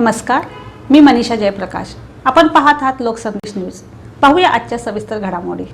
नमस्कार मी मनीषा जयप्रकाश. आपण पाहत आहात लोकसंदेश न्यूज. पाहूया आजच्या सविस्तर घडामोडी.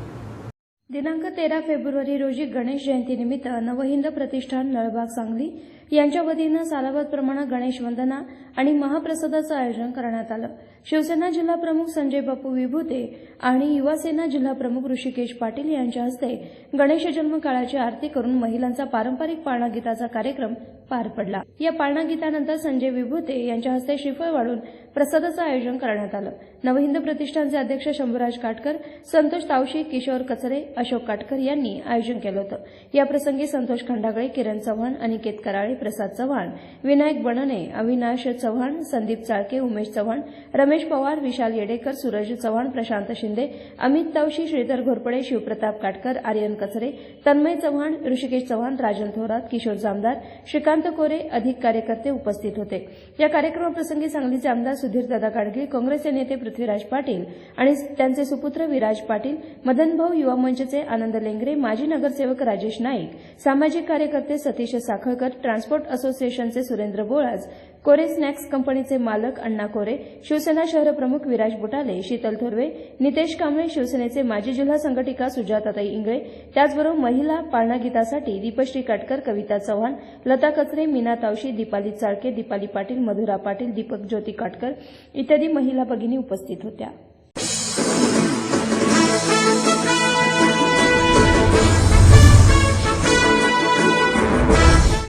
दिनांक तेरा फेब्रुवारी रोजी गणेश जयंतीनिमित्त नवहिंद प्रतिष्ठान नळबाग सांगली यांच्या वतीनं सालाबादप्रमाणे गणेश वंदना आणि महाप्रसादाचं आयोजन करण्यात आलं. शिवसेना जिल्हा प्रमुख संजय बापू विभूते आणि युवासेना जिल्हा प्रमुख ऋषिकेश पाटील यांच्या हस्ते गणेश जन्म काळाची आरती करून महिलांचा पारंपरिक पाळणा गीताचा कार्यक्रम पार पडला. या पाळणा गीतानंतर संजय विभूते यांच्या हस्ते श्रीफळ वाढून प्रसादाचं आयोजन करण्यात आलं. नवहिंद प्रतिष्ठानचे अध्यक्ष शंभूराज काटकर संतोष तावशी किशोर कचरे अशोक काटकर यांनी आयोजन केलं होतं. याप्रसंगी संतोष खंडागळे किरण चव्हाण अनिकेत कराळे प्रसाद चव्हाण विनायक बनने अविनाश चव्हाण संदीप चाळके उमेश चव्हाण रमेश पवार विशाल येडेकर सूरज चव्हाण प्रशांत शिंदे अमित तावशी श्रीधर घोरपडे शिवप्रताप काटकर आर्यन कचरे तन्मय चव्हाण ऋषिकेश चव्हाण राजन थोरात किशोर जामदार श्रीकांत कोरे अधिक कार्यकर्ते उपस्थित होते. या कार्यक्रमाप्रसंगी सांगलीचे आमदार सुधीर दादा गाडगीळ काँग्रेसचे नेते पृथ्वीराज पाटील आणि त्यांचे सुपुत्र विराज पाटील मदनभाऊ युवा मंचचे आनंद लेंगरे माजी नगरसेवक राजेश नाईक सामाजिक कार्यकर्ते सतीश साखळकर ट्रान्सपोर्ट असोसिएशनचे सुरेंद्र बोळाज कोरे स्नॅक्स कंपनीचे मालक अण्णा कोरे शिवसेना शहर प्रमुख विराज बुटाले शीतल थोरवे नितेश कांबळे शिवसेनेचे माजी जिल्हा संघटिका सुजाताताई इंगळे त्याचबरोबर महिला पाळणा गीतासाठी दीपश्री काटकर कविता चव्हाण लता कचरे मीना तावशी दीपाली चाळके दीपाली पाटील मधुरा पाटील दीपक ज्योती काटकर इत्यादी महिला भगिनी उपस्थित होत्या.